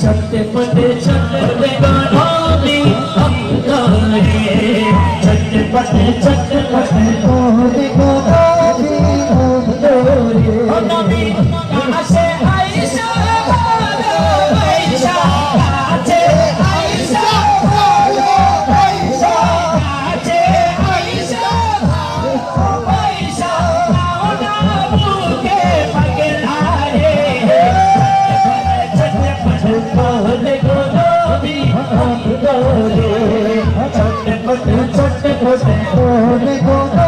छत पट छत पे गाना भी अपना है छत पट छत 我从不回头。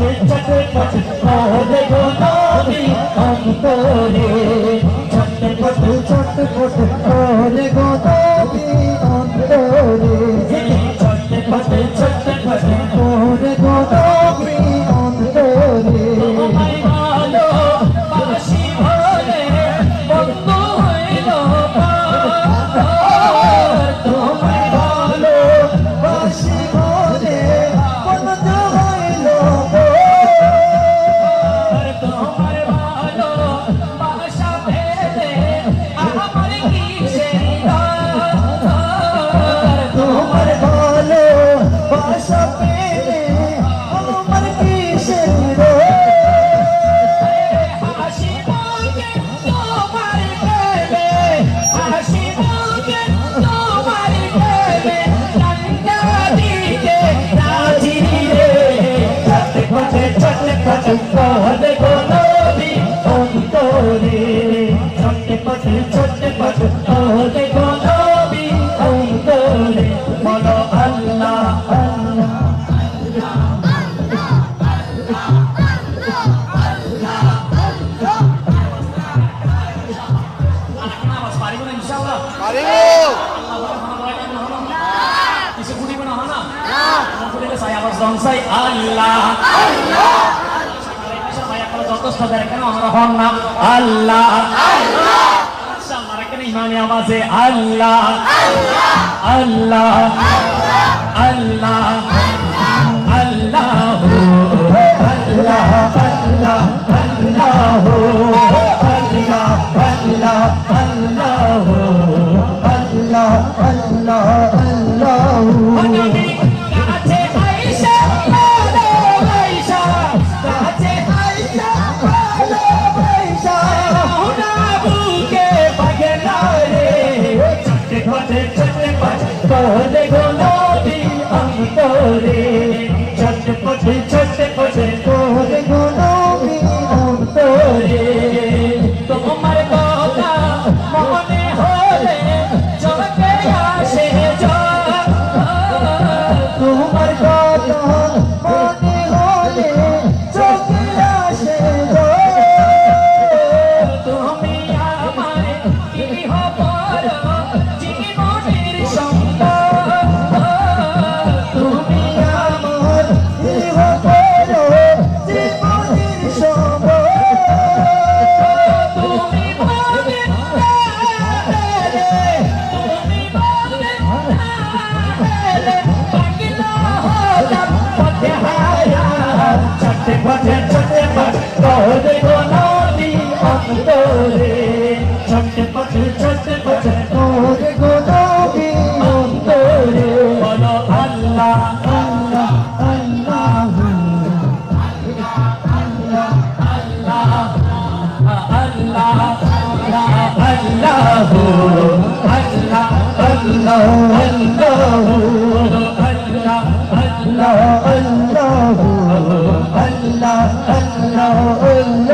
chặt chặt chặt chặt বলো আল্লাহ আল্লাহ আল্লাহ যথেষ্ট দেখেন আমরা হন না আল্লাহ আল্লাহ। মানে আওয়াজে আল্লাহ আল্লাহ আল্লাহ। বহর গোলাপি অন্তরে ছট পট ছট পট বহর গোলাপি অন্তরে বলো আল্লাহ আল্লাহ আল্লাহ আল্লাহ আল্লাহ আল্লাহ আল্লাহ আল্লাহ আল্লাহ আল্লাহ will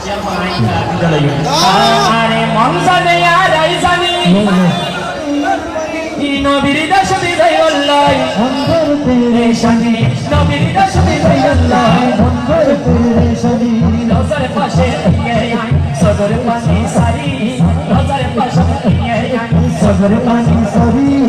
dalam are monsane ya raisani নবীর অন্তর নবীর দশমি দয়াল্লাই অন্তর পেরেশানি রোজার পাশে দিয়ে আই সদর পানি সারি সগর পানি সরি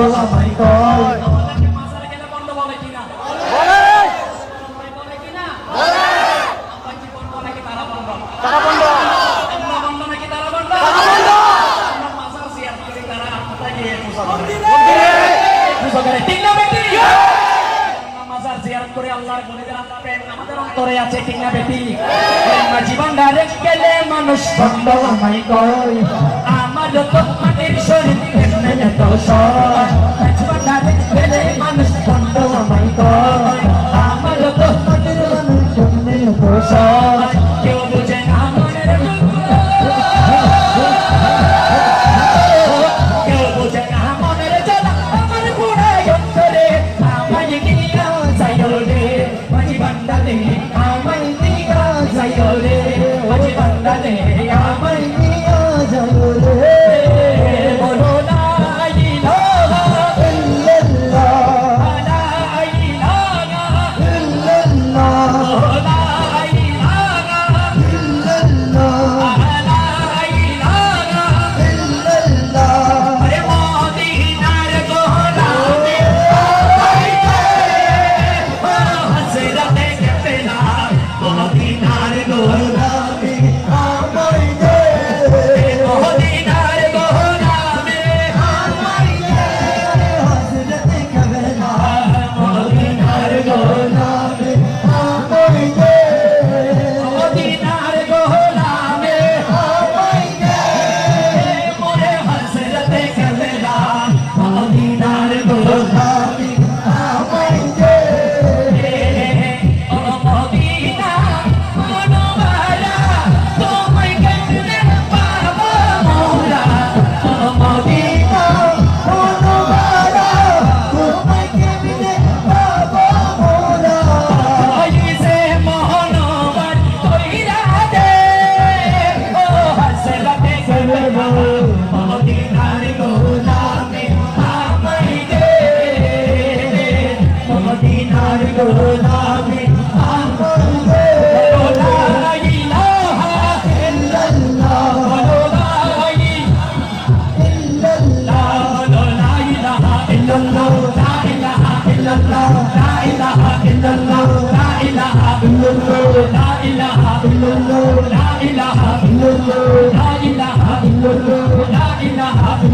বলা ভাই কয় জীবন ডাইরেক্ট গেলে মানুষ বন্ধ আমায় কয় আমার মাটির শরীর এত সহজ। জীবনটা বন্ধ আমায়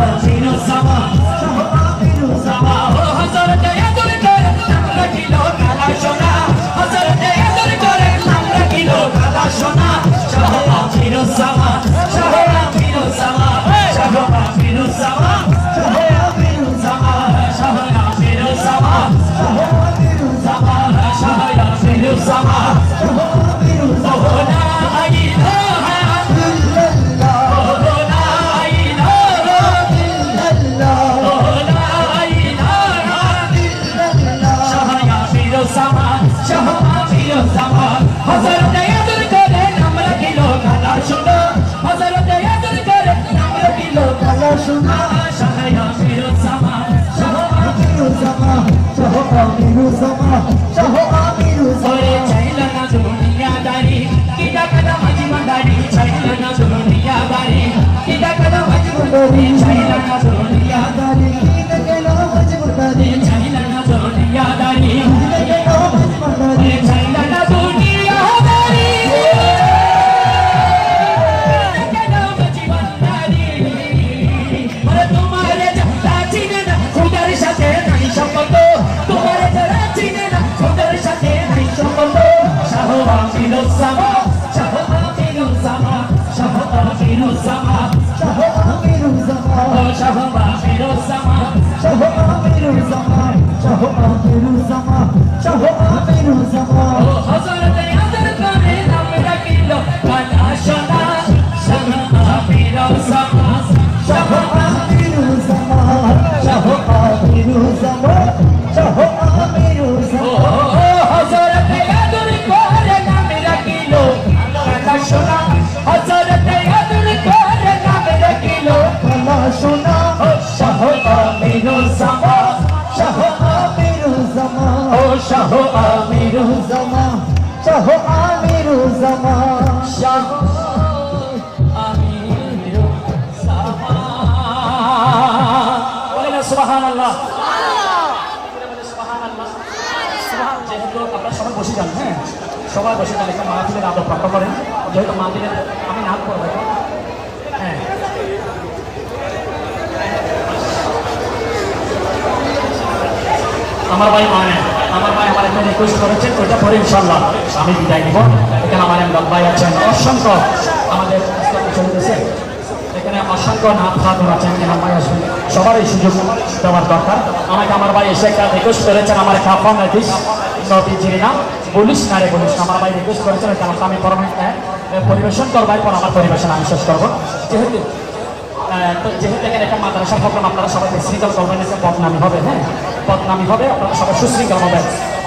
Sabah, Gino Sabah. मीरू समा चाहो मीरू समा चैला ना दुनिया दारी किदा कदा मजी मंडारी चैला ना दुनिया दारी किदा कदा मजी मंडारी 像荷花非的香 বসে যান হ্যাঁ? সবাই বসে যান একটা মাহফিলের আদর প্রাপ্ত করেন। যেহেতু মাহফিলের, আমি নাম করব হ্যাঁ? আমার ভাই মানে আমার ভাই আমার একটা রিকোয়েস্ট করেছেন ওইটা পরে ইনশাল্লাহ আমি বিদায় নিব। এখানে আমার একজন ভাই আছেন অসংখ্য। আমাদের চলতেছে। এখানে অসংখ্য নাথ খাতুন আছেন ভাই আসবেন সবার এই সুযোগ দেওয়ার দরকার। আমাকে আমার ভাই এসে একটা রিকোয়েস্ট করেছেন, আমার একটা দিস। নদীজির নাম বলিস না রে, বলিস আমার ভাই রিকোয়েস্ট করেছেন কেন আমি পরিবেশন করব এরপর আমার পরিবেশন আমি শেষ করব। যেহেতু যেহেতু এখানে একটা মাদ্রাসা প্রোগ্রাম, আপনারা সবাই শৃঙ্খল করবেন একটা বদনামি হবে হ্যাঁ? বদনামি হবে, আপনারা সবাই সুশৃঙ্খল হবে।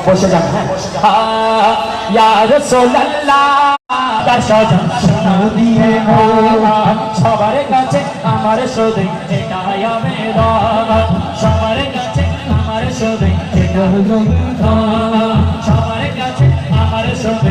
বসে যান হ্যাঁ। সবার কাছে আমার শুধু সবার কাছে আমার শুধু সবার কাছে আমার শুধু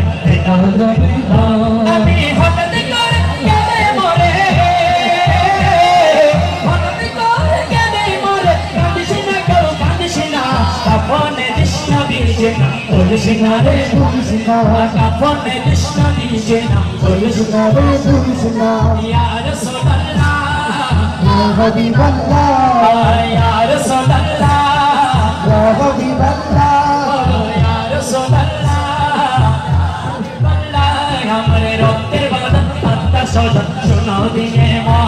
না বলিস না রে পুলিশ না কাপনে কৃষ্ণ দিয়েছে না বলিস না রে পুলিশ না ইয়া রাসূলুল্লাহ। ইয়া হাবিবাল্লাহ ইয়া রাসূলুল্লাহ। ইয়া হাবিবাল্লাহ ইয়া রাসূলুল্লাহ। আমারে রক্তের বাদন আত্মা সজন শোনো দিয়ে মা।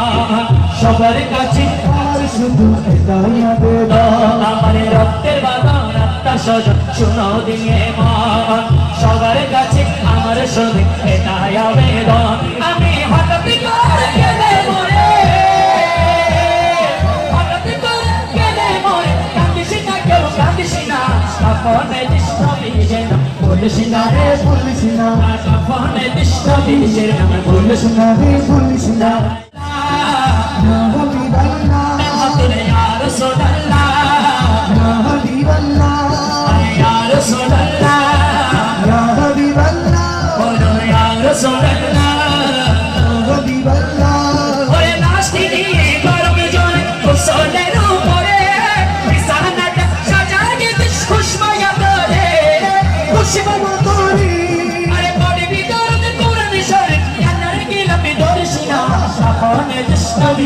সবার কাছে শুধু আমার রক্তের বাদন আত্মা শুনো দিয়ে মন সবার কাছে আমার শুধু এটাই আবেদন আমি হঠাৎ করে কেঁদে মরে হঠাৎ করে কেঁদে মরে কাঁদিস না কেউ কাঁদিস না কাপনে কৃষ্ণ বিজে বলিস না রে পুলিশ না কাপনে কৃষ্ণ বিজে বলিস না রে পুলিশ না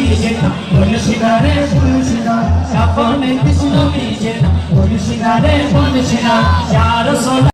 কৃষ্ণ বিজে বলশিনা রে পুলিশ না সাফনে কৃষ্ণ বিজে বলশিনা রে বলশিনা ইয়া রাসূল